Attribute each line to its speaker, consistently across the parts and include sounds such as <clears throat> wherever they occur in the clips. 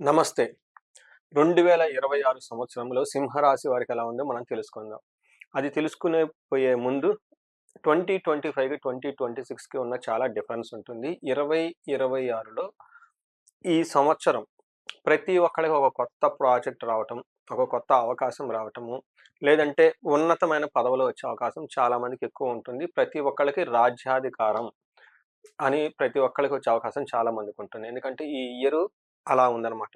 Speaker 1: నమస్తే. రెండు వేల ఇరవై ఆరు సంవత్సరంలో సింహరాశి వారికి ఎలా ఉందో మనం తెలుసుకుందాం. అది తెలుసుకునే పోయే ముందు ట్వంటీ ట్వంటీ ఫైవ్కి ట్వంటీ ట్వంటీ సిక్స్కి ఉన్న చాలా డిఫరెన్స్ ఉంటుంది. ఇరవై ఇరవై ఆరులో ఈ సంవత్సరం ప్రతి ఒక్కరికి ఒక కొత్త ప్రాజెక్ట్ రావటం ఒక కొత్త అవకాశం రావటము లేదంటే ఉన్నతమైన పదవులు వచ్చే అవకాశం చాలా మందికి ఎక్కువ ఉంటుంది. ప్రతి ఒక్కరికి రాజ్యాధికారం అని ప్రతి ఒక్కరికి వచ్చే అవకాశం చాలా మందికి ఉంటుంది. ఎందుకంటే ఈ ఇయర్ అలా ఉందన్నమాట.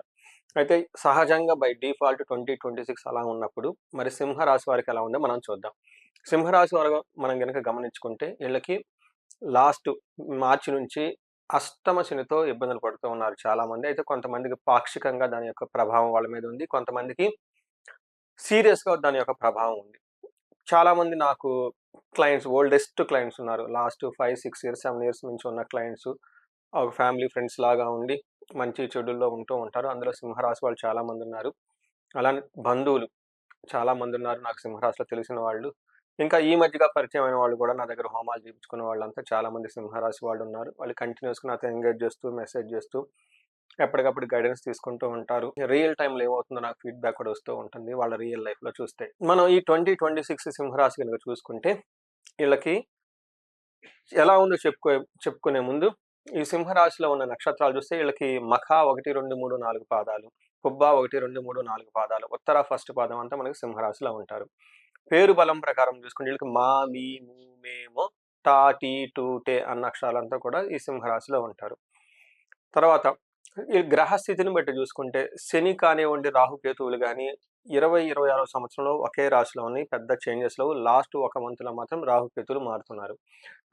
Speaker 1: అయితే సహజంగా by default twenty twenty six అలా ఉన్నప్పుడు మరి సింహరాశి వారికి ఎలా ఉందో మనం చూద్దాం. సింహరాశి వారు మనం కనుక గమనించుకుంటే వీళ్ళకి లాస్ట్ మార్చి నుంచి అష్టమ శనితో ఇబ్బందులు పడుతూ ఉన్నారు చాలామంది. అయితే కొంతమందికి పాక్షికంగా దాని యొక్క ప్రభావం వాళ్ళ మీద ఉంది. కొంతమందికి సీరియస్గా దాని యొక్క ప్రభావం ఉంది. చాలామంది నాకు క్లయింట్స్ ఓల్డెస్ట్ క్లయింట్స్ ఉన్నారు. Last five six years seven years నుంచి ఉన్న క్లయింట్స్. ఒక ఫ్యామిలీ ఫ్రెండ్స్ లాగా ఉండి మంచి చెడుల్లో ఉంటూ ఉంటారు. అందులో సింహరాశి వాళ్ళు చాలామంది ఉన్నారు. అలానే బంధువులు చాలా మంది ఉన్నారు. నాకు సింహరాశిలో తెలిసిన వాళ్ళు. ఇంకా ఈ మధ్యగా పరిచయం అయిన వాళ్ళు కూడా నా దగ్గర హోమాలు చేయించుకున్న వాళ్ళంతా చాలా మంది సింహరాశి వాళ్ళు ఉన్నారు. వాళ్ళు కంటిన్యూస్గా నాతో ఎంగేజ్ చేస్తూ మెసేజ్ చేస్తూ ఎప్పటికప్పుడు గైడెన్స్ తీసుకుంటూ ఉంటారు. రియల్ టైంలో ఏమవుతుందో నాకు ఫీడ్బ్యాక్ కూడా వస్తూ ఉంటుంది. వాళ్ళ రియల్ లైఫ్లో చూస్తే. మనం ఈ ట్వంటీ ట్వంటీ సిక్స్ సింహరాశి కనుక చూసుకుంటే వీళ్ళకి ఎలా ఉందో చెప్పుకో చెప్పుకునే ముందు ఈ సింహరాశిలో ఉన్న నక్షత్రాలు చూస్తే వీళ్ళకి మఖ ఒకటి రెండు మూడు నాలుగు పాదాలు కుబ్బ ఒకటి రెండు మూడు నాలుగు పాదాలు ఉత్తర ఫస్ట్ పాదం అంతా మనకి సింహరాశిలో ఉంటారు. పేరు బలం ప్రకారం చూసుకుంటే వీళ్ళకి మా మీ మూ మేము టా టీ టూ టే అన్న అక్షరాలంతా కూడా ఈ సింహరాశిలో ఉంటారు. తర్వాత గ్రహస్థితిని బట్టి చూసుకుంటే శని కానివ్వండి రాహుకేతువులు కానీ ఇరవై ఇరవై ఆరో సంవత్సరంలో ఒకే రాశిలో ఉన్నాయి. పెద్ద చేంజెస్లో లాస్ట్ ఒక మంత్లో మాత్రం రాహుకేతులు మారుతున్నారు.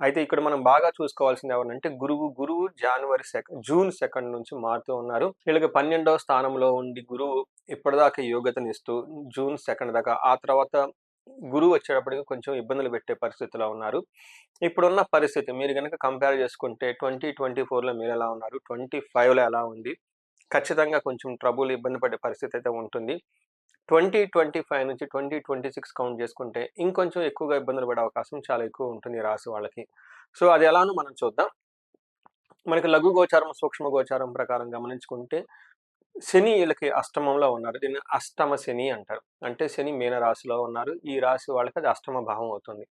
Speaker 1: అయితే ఇక్కడ మనం బాగా చూసుకోవాల్సింది ఎవరంటే గురువు. గురువు జనవరి సెకండ్ జూన్ సెకండ్ నుంచి మారుతూ ఉన్నారు. వీళ్ళకి పన్నెండవ స్థానంలో ఉండి గురువు ఇప్పటిదాకా యోగ్యతనిస్తూ జూన్ సెకండ్ దాకా ఆ తర్వాత గురువు వచ్చేటప్పటికి కొంచెం ఇబ్బందులు పెట్టే పరిస్థితిలో ఉన్నారు. ఇప్పుడున్న పరిస్థితి మీరు కనుక కంపేర్ చేసుకుంటే ట్వంటీ ట్వంటీ ఫోర్లో మీరు ఎలా ఉన్నారు? ట్వంటీ ఫైవ్లో ఎలా ఉంది? ఖచ్చితంగా కొంచెం ట్రబుల్ ఇబ్బంది పడే పరిస్థితి అయితే ఉంటుంది. ట్వంటీ ట్వంటీ ఫైవ్ నుంచి ట్వంటీ ట్వంటీ సిక్స్ కౌంట్ చేసుకుంటే ఇంకొంచెం ఎక్కువగా ఇబ్బందులు పడే అవకాశం చాలా ఎక్కువ ఉంటుంది ఈ రాశి వాళ్ళకి. సో అది ఎలానో మనం చూద్దాం. మనకి లఘు గోచారం సూక్ష్మ గోచారం ప్రకారం గమనించుకుంటే శని వీళ్ళకి అష్టమంలో ఉన్నారు. దీన్ని అష్టమ శని అంటారు. అంటే శని మీన రాశిలో ఉన్నారు. ఈ రాశి వాళ్ళకి అది అష్టమ భావం అవుతుంది.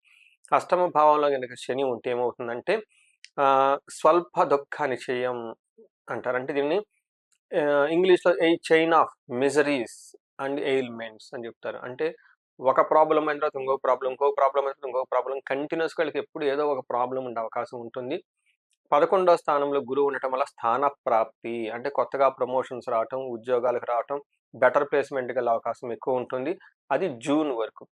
Speaker 1: అష్టమ భావంలో కనుక శని ఉంటే ఏమవుతుందంటే స్వల్ప దుఃఖ నిశ్చయం అంటారు. అంటే దీన్ని ఇంగ్లీష్లో a chain of miseries and ailments అని చెప్తారు. అంటే ఒక ప్రాబ్లం అయిన తర్వాత ఇంకో ప్రాబ్లం ఇంకో ప్రాబ్లం అయిన తర్వాత ఇంకో ప్రాబ్లం కంటిన్యూస్గా వాళ్ళకి ఎప్పుడు ఏదో ఒక ప్రాబ్లం ఉండే అవకాశం ఉంటుంది. పదకొండవ స్థానంలో గురువు ఉండటం వల్ల స్థాన ప్రాప్తి అంటే కొత్తగా ప్రమోషన్స్ రావటం ఉద్యోగాలకు రావటం బెటర్ ప్లేస్మెంట్కి వెళ్ళే అవకాశం ఎక్కువ ఉంటుంది. అది జూన్ వరకు.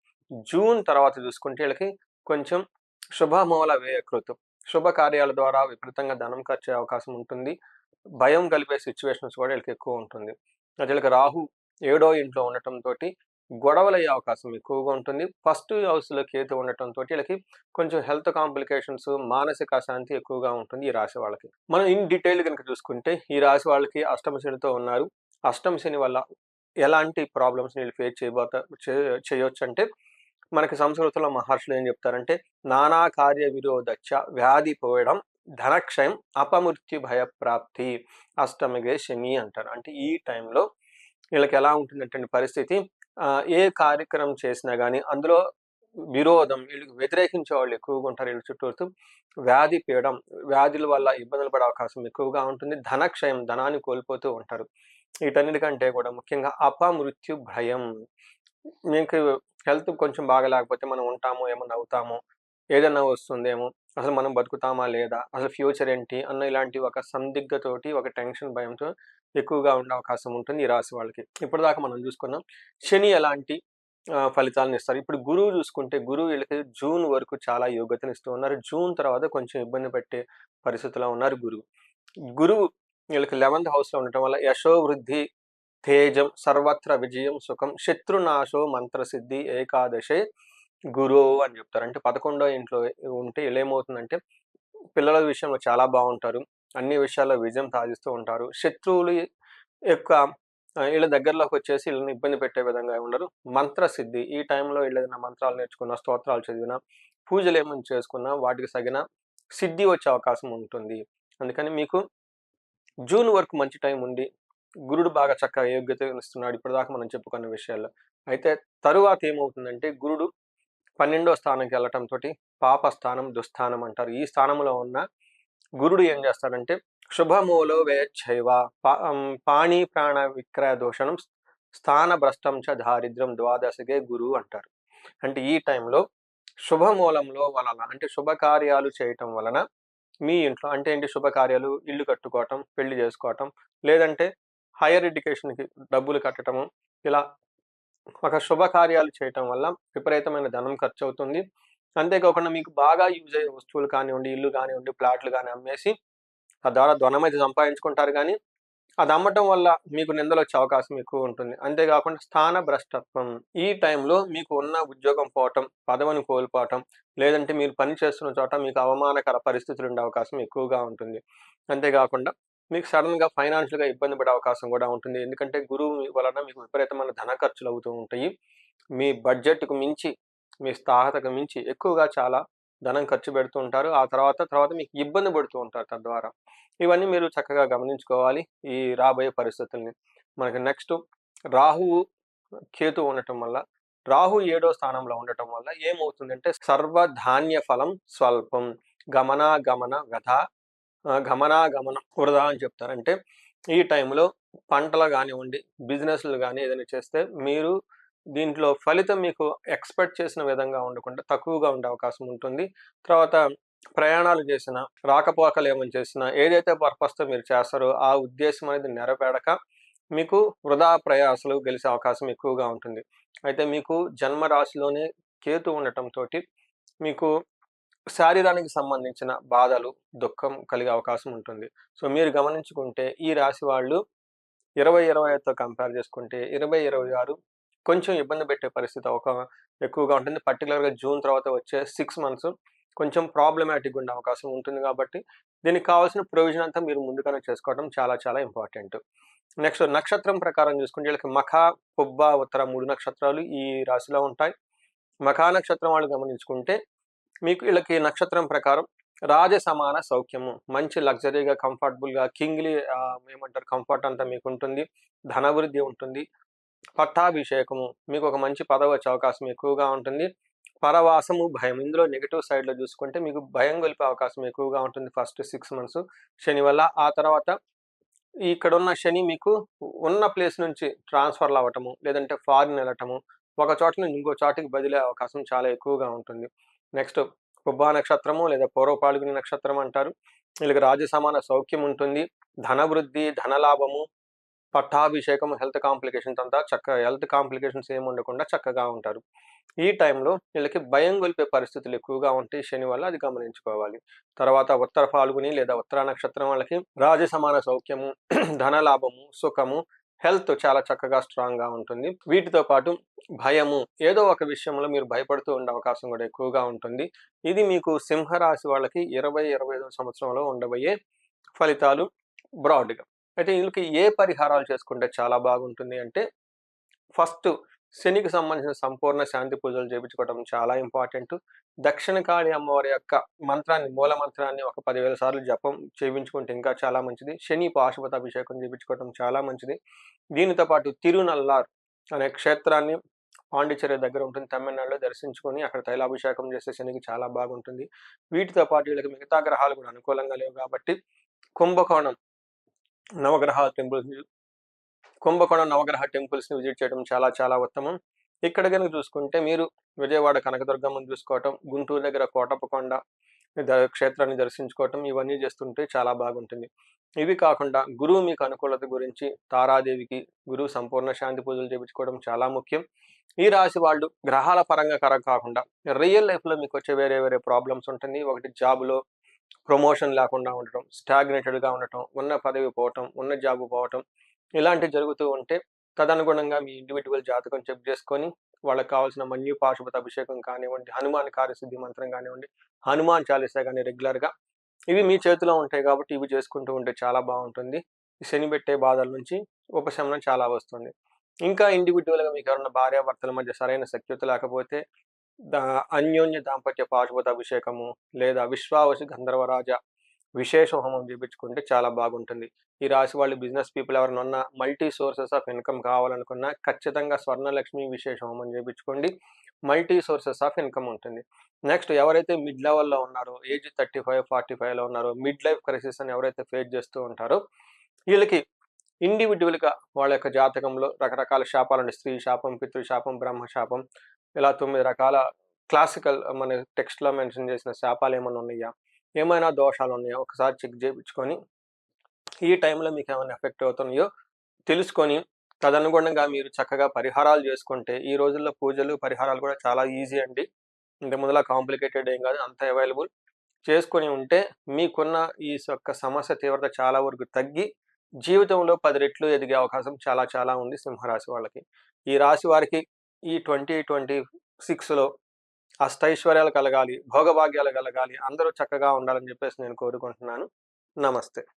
Speaker 1: జూన్ తర్వాత చూసుకుంటే వీళ్ళకి కొంచెం శుభమూల వ్యయకృతం శుభ కార్యాల ద్వారా విపరీతంగా ధనం ఖర్చు అవకాశం ఉంటుంది. భయం కలిపే సిచ్యువేషన్స్ కూడా వీళ్ళకి ఎక్కువ ఉంటుంది. అది వీళ్ళకి రాహు ఏడో ఇంట్లో ఉండటంతో గొడవలయ్యే అవకాశం ఎక్కువగా ఉంటుంది. ఫస్ట్ హౌస్లో కేతు ఉండటం తోటి వీళ్ళకి కొంచెం హెల్త్ కాంప్లికేషన్స్ మానసిక అశాంతి ఎక్కువగా ఉంటుంది ఈ రాశి వాళ్ళకి. మనం ఇన్ డీటెయిల్ కనుక చూసుకుంటే ఈ రాశి వాళ్ళకి అష్టమ శనితో ఉన్నారు. అష్టమ శని వల్ల ఎలాంటి ప్రాబ్లమ్స్ వీళ్ళు ఫేస్ చేయబోత చేయొచ్చు అంటే మనకి సంస్కృతంలో మహర్షులు ఏం చెప్తారంటే నానా కార్య విరోధచ్చ వ్యాధి పోయడం ధనక్షయం అపమృత్యు భయప్రాప్తి అష్టమిగే శని అంటారు. అంటే ఈ టైంలో వీళ్ళకి ఎలా ఉంటుందంటే పరిస్థితి ఏ కార్యక్రమం చేసినా కానీ అందులో విరోధం వీళ్ళకి వ్యతిరేకించే వాళ్ళు ఎక్కువగా ఉంటారు వీళ్ళ చుట్టూరు వ్యాధి పీయడం వ్యాధుల వల్ల ఇబ్బందులు పడే అవకాశం ఎక్కువగా ఉంటుంది. ధనక్షయం ధనాన్ని కోల్పోతూ ఉంటారు. వీటన్నిటికంటే కూడా ముఖ్యంగా అపమృత్యు భయం మీకు హెల్త్ కొంచెం బాగా లేకపోతే మనం ఉంటామో ఏమన్నా అవుతామో ఏదైనా వస్తుందేమో అసలు మనం బతుకుతామా లేదా అసలు ఫ్యూచర్ ఏంటి అన్న ఇలాంటి ఒక సందిగ్ధతోటి ఒక టెన్షన్ భయంతో ఎక్కువగా ఉండే అవకాశం ఉంటుంది ఈ రాశి వాళ్ళకి. ఇప్పటిదాకా మనం చూసుకున్నాం శని ఎలాంటి ఫలితాలను ఇస్తారు. ఇప్పుడు గురువు చూసుకుంటే గురువు వీళ్ళకి జూన్ వరకు చాలా యోగ్యతను ఇస్తూ ఉన్నారు. జూన్ తర్వాత కొంచెం ఇబ్బంది పెట్టే పరిస్థితిలో ఉన్నారు గురువు. గురువు వీళ్ళకి లెవెంత్ హౌస్లో ఉండటం వల్ల యశోవృద్ధి తేజం సర్వత్ర విజయం సుఖం శత్రునాశో మంత్రసిద్ధి ఏకాదశే గురువు అని చెప్తారు. అంటే పదకొండో ఇంట్లో ఉంటే ఇలా ఏమవుతుందంటే పిల్లల విషయంలో చాలా బాగుంటారు. అన్ని విషయాల్లో విజయం సాధిస్తూ ఉంటారు. శత్రువులు యొక్క వీళ్ళ దగ్గరలోకి వచ్చేసి వీళ్ళని ఇబ్బంది పెట్టే విధంగా ఉండరు. మంత్రసిద్ధి. ఈ టైంలో వీళ్ళు ఏదైనా మంత్రాలు నేర్చుకున్నా స్తోత్రాలు చదివినా పూజలు ఏమైనా చేసుకున్నా వాటికి తగిన సిద్ధి వచ్చే అవకాశం ఉంటుంది. అందుకని మీకు జూన్ వరకు మంచి టైం ఉంది గురుడు బాగా చక్కగా యోగ్యత ఇస్తున్నాడు ఇప్పటిదాకా మనం చెప్పుకున్న విషయాల్లో. అయితే తరువాత ఏమవుతుందంటే గురుడు పన్నెండో స్థానంకి వెళ్ళటంతో పాప స్థానం దుస్థానం అంటారు. ఈ స్థానంలో ఉన్న గురుడు ఏం చేస్తాడంటే శుభమూలో వేచ్ఛైవ పాణి ప్రాణ విక్రయ దోషణం స్థాన భ్రష్టం చ దారిద్ర్యం ద్వాదశకే గురువు అంటారు. అంటే ఈ టైంలో శుభమూలంలో వలన అంటే శుభకార్యాలు చేయటం వలన మీ ఇంట్లో అంటే ఏంటి శుభకార్యాలు? ఇల్లు కట్టుకోవటం పెళ్ళి చేసుకోవటం లేదంటే హైయర్ ఎడ్యుకేషన్కి డబ్బులు కట్టడము ఇలా ఒక శుభకార్యాలు చేయటం వల్ల విపరీతమైన ధనం ఖర్చు అవుతుంది అంతేకాకుండా మీకు బాగా యూజ్ అయ్యే వస్తువులు కానివ్వండి ఇల్లు కానివ్వండి ప్లాట్లు కానీ అమ్మేసి తద్వారా ధనం అయితే సంపాదించుకుంటారు కానీ అది అమ్మటం వల్ల మీకు నిందలు వచ్చే అవకాశం ఎక్కువ ఉంటుంది. అంతేకాకుండా స్థాన భ్రష్టత్వం. ఈ టైంలో మీకు ఉన్న ఉద్యోగం పోవటం పదవిని కోల్పోవటం లేదంటే మీరు పని చేస్తున్న చోట మీకు అవమానకర పరిస్థితులు ఉండే అవకాశం ఎక్కువగా ఉంటుంది. అంతేకాకుండా మీకు సడన్గా ఫైనాన్షియల్గా ఇబ్బంది పడే అవకాశం కూడా ఉంటుంది. ఎందుకంటే గురువు వలన మీకు విపరీతమైన ధన ఖర్చులు అవుతూ ఉంటాయి. మీ బడ్జెట్కు మించి మీ స్థాహతకు మించి ఎక్కువగా చాలా ధనం ఖర్చు పెడుతూ ఉంటారు. ఆ తర్వాత తర్వాత మీకు ఇబ్బంది పడుతూ ఉంటారు తద్వారా. ఇవన్నీ మీరు చక్కగా గమనించుకోవాలి ఈ రాబోయే పరిస్థితుల్ని. మనకి నెక్స్ట్ రాహువు కేతు ఉండటం వల్ల రాహు ఏడో స్థానంలో ఉండటం వల్ల ఏమవుతుందంటే సర్వధాన్య ఫలం స్వల్పం. గమనాగమన వ్యధ గమనాగమనం వృధా అని చెప్తారంటే ఈ టైంలో పంటలు కానివ్వండి బిజినెస్లు కానీ ఏదైనా చేస్తే మీరు దీంట్లో ఫలితం మీకు ఎక్స్పెక్ట్ చేసిన విధంగా ఉండకుండా తక్కువగా ఉండే అవకాశం ఉంటుంది. తర్వాత ప్రయాణాలు చేసిన రాకపోకలు ఏమని చేసినా ఏదైతే పర్పస్తో మీరు చేస్తారో ఆ ఉద్దేశం అనేది నెరవేరక మీకు వృధా ప్రయాసలు గెలిచే అవకాశం ఎక్కువగా ఉంటుంది. అయితే మీకు జన్మ రాశిలోనే కేతు ఉండటంతో మీకు శారీరానికి సంబంధించిన బాధలు దుఃఖం కలిగే అవకాశం ఉంటుంది. సో మీరు గమనించుకుంటే ఈ రాశి వాళ్ళు ఇరవై ఇరవై ఐదుతో కంపేర్ చేసుకుంటే ఇరవై ఇరవై ఆరు కొంచెం ఇబ్బంది పెట్టే పరిస్థితి ఒక ఎక్కువగా ఉంటుంది. పర్టికులర్గా జూన్ తర్వాత వచ్చే సిక్స్ మంత్స్ కొంచెం ప్రాబ్లమాటిక్ ఉండే అవకాశం ఉంటుంది కాబట్టి దీనికి కావాల్సిన ప్రొవిజన్ అంతా మీరు ముందుగానే చేసుకోవడం చాలా చాలా ఇంపార్టెంట్ నెక్స్ట్ నక్షత్రం ప్రకారం చూసుకుంటే వీళ్ళకి మఖ పుబ్బ ఉత్తర మూడు నక్షత్రాలు ఈ రాశిలో ఉంటాయి. మఖా నక్షత్రం వాళ్ళు గమనించుకుంటే మీకు వీళ్ళకి నక్షత్రం ప్రకారం రాజ సమాన సౌఖ్యము. మంచి లగ్జరీగా కంఫర్టబుల్గా కింగ్లీ ఏమంటారు కంఫర్ట్ అంతా మీకు ఉంటుంది ధనవృద్ధి ఉంటుంది. పట్టాభిషేకము మీకు ఒక మంచి పదవి వచ్చే అవకాశం ఎక్కువగా ఉంటుంది. పరవాసము భయం ఇందులో నెగిటివ్ సైడ్లో చూసుకుంటే మీకు భయం గొలిపే అవకాశం ఎక్కువగా ఉంటుంది ఫస్ట్ సిక్స్ మంత్స్. శని వల్ల ఆ తర్వాత ఇక్కడ ఉన్న శని మీకు ఉన్న ప్లేస్ నుంచి ట్రాన్స్ఫర్లు అవ్వటము లేదంటే ఫారిన్ వెళ్ళటము ఒక చోట నుంచి ఇంకో చోటికి బదిలే అవకాశం చాలా ఎక్కువగా ఉంటుంది. నెక్స్ట్ పుబ్బా నక్షత్రము లేదా పూర్వ పాల్గొని నక్షత్రం అంటారు. వీళ్ళకి రాజ్య సమాన సౌఖ్యం ఉంటుంది. ధనవృద్ధి ధనలాభము పట్టాభిషేకం హెల్త్ కాంప్లికేషన్స్ అంతా చక్కగా హెల్త్ కాంప్లికేషన్స్ ఏమి ఉండకుండా చక్కగా ఉంటారు. ఈ టైంలో వీళ్ళకి భయం గొలిపే పరిస్థితులు ఎక్కువగా ఉంటాయి శని వల్ల అది గమనించుకోవాలి. తర్వాత ఉత్తర పాల్గొని లేదా ఉత్తర నక్షత్రం వాళ్ళకి రాజసమాన సౌఖ్యము <clears throat> ధనలాభము సుఖము హెల్త్ చాలా చక్కగా స్ట్రాంగ్గా ఉంటుంది. వీటితో పాటు భయము ఏదో ఒక విషయంలో మీరు భయపడుతూ ఉండే అవకాశం కూడా ఎక్కువగా ఉంటుంది. ఇది మీకు సింహరాశి వాళ్ళకి ఇరవై ఇరవై ఐదో సంవత్సరంలో ఉండబోయే ఫలితాలు బ్రాడ్గా అయితే వీళ్ళకి ఏ పరిహారాలు చేసుకుంటే చాలా బాగుంటుంది అంటే ఫస్ట్ శనికి సంబంధించిన సంపూర్ణ శాంతి పూజలు చేయించుకోవడం చాలా ఇంపార్టెంట్. దక్షిణ కాళి అమ్మవారి యొక్క మంత్రాన్ని మూల మంత్రాన్ని ఒక పదివేల సార్లు జపం చేయించుకుంటే ఇంకా చాలా మంచిది. శని పాశుపత అభిషేకం చేయించుకోవడం చాలా మంచిది. దీనితో పాటు తిరునల్లార్ అనే క్షేత్రాన్ని పాండిచేరి దగ్గర ఉంటుంది. తమిళనాడులో దర్శించుకొని అక్కడ తైలాభిషేకం చేసే శనికి చాలా బాగుంటుంది. వీటితో పాటు వీళ్ళకి మిగతా గ్రహాలు కూడా అనుకూలంగా లేవు కాబట్టి కుంభకోణం నవగ్రహాల టెంపుల్స్ కుంభకోణం నవగ్రహ టెంపుల్స్ని విజిట్ చేయడం చాలా చాలా ఉత్తమం. ఇక్కడ కనుక చూసుకుంటే మీరు విజయవాడ కనకదుర్గమ్మను చూసుకోవటం గుంటూరు దగ్గర కోటప్పకొండ క్షేత్రాన్ని దర్శించుకోవటం ఇవన్నీ చేస్తుంటే చాలా బాగుంటుంది. ఇవి కాకుండా గురువు మీకు అనుకూలత గురించి తారాదేవికి గురువు సంపూర్ణ శాంతి పూజలు చేయించుకోవడం చాలా ముఖ్యం. ఈ రాశి వాళ్ళు గ్రహాల పరంగా కరం కాకుండా రియల్ లైఫ్లో మీకు వచ్చే వేరే వేరే ప్రాబ్లమ్స్ ఉంటుంది. ఒకటి జాబ్లో ప్రమోషన్ లేకుండా ఉండటం స్టాగ్నేటెడ్గా ఉండటం ఉన్న పదవి పోవటం ఉన్న జాబ్ పోవటం ఇలాంటివి జరుగుతూ ఉంటే తదనుగుణంగా మీ ఇండివిజువల్ జాతకం చెక్ చేసుకొని వాళ్ళకి కావాల్సిన మన్యు పాశుపత అభిషేకం కానివ్వండి హనుమాన్ కార్యసిద్ధి మంత్రం కానివ్వండి హనుమాన్ చాలీసా కానీ రెగ్యులర్గా ఇవి మీ చేతిలో ఉంటాయి కాబట్టి ఇవి చేసుకుంటూ ఉంటే చాలా బాగుంటుంది. శని పెట్టే బాధల నుంచి ఉపశమనం చాలా వస్తుంది. ఇంకా ఇండివిజువల్గా మీకు ఎవరైనా భార్యాభర్తల మధ్య సరైన సఖ్యత లేకపోతే దా అన్యోన్య దాంపత్య పాశుపత అభిషేకము లేదా విశ్వావసి గంధర్వరాజ విశేష హోమం చేయించుకుంటే చాలా బాగుంటుంది. ఈ రాశి వాళ్ళు బిజినెస్ పీపుల్ ఎవరైనా ఉన్న మల్టీ సోర్సెస్ ఆఫ్ ఇన్కమ్ కావాలనుకున్నా ఖచ్చితంగా స్వర్ణలక్ష్మి విశేష హోమం చేయించుకోండి మల్టీ సోర్సెస్ ఆఫ్ ఇన్కమ్ ఉంటుంది. నెక్స్ట్ ఎవరైతే మిడ్ లెవెల్లో ఉన్నారో ఏజ్ థర్టీ ఫైవ్ ఫార్టీ ఫైవ్లో ఉన్నారో మిడ్ లైఫ్ క్రైసిస్ అని ఎవరైతే ఫేస్ చేస్తూ ఉంటారో వీళ్ళకి ఇండివిజువల్గా వాళ్ళ యొక్క జాతకంలో రకరకాల శాపాలు ఉంటాయి స్త్రీ శాపం పితృ శాపం బ్రహ్మ శాపం ఇలా తొమ్మిది రకాల క్లాసికల్ మన టెక్స్ట్లో మెన్షన్ చేసిన శాపాలు ఏమైనా ఉన్నాయా? ఏమైనా దోషాలు ఉన్నాయా ఒకసారి చెక్ చేయించుకొని ఈ టైంలో మీకు ఏమైనా ఎఫెక్ట్ అవుతున్నాయో తెలుసుకొని తదనుగుణంగా మీరు చక్కగా పరిహారాలు చేసుకుంటే ఈ రోజుల్లో పూజలు పరిహారాలు కూడా చాలా ఈజీ అండి. ఇంత ముందులా కాంప్లికేటెడ్ ఏం కాదు. అంత అవైలబుల్. చేసుకొని ఉంటే మీకున్న ఈ యొక్క సమస్య తీవ్రత చాలా వరకు తగ్గి జీవితంలో పది రెట్లు ఎదిగే అవకాశం చాలా చాలా ఉంది సింహరాశి వాళ్ళకి. ఈ రాశి వారికి ఈ ట్వంటీ ట్వంటీ సిక్స్లో అష్టైశ్వర్యాలు కలగాలి భోగభాగ్యాలు కలగాలి అందరూ చక్కగా ఉండాలని చెప్పేసి నేను కోరుకుంటున్నాను. నమస్తే.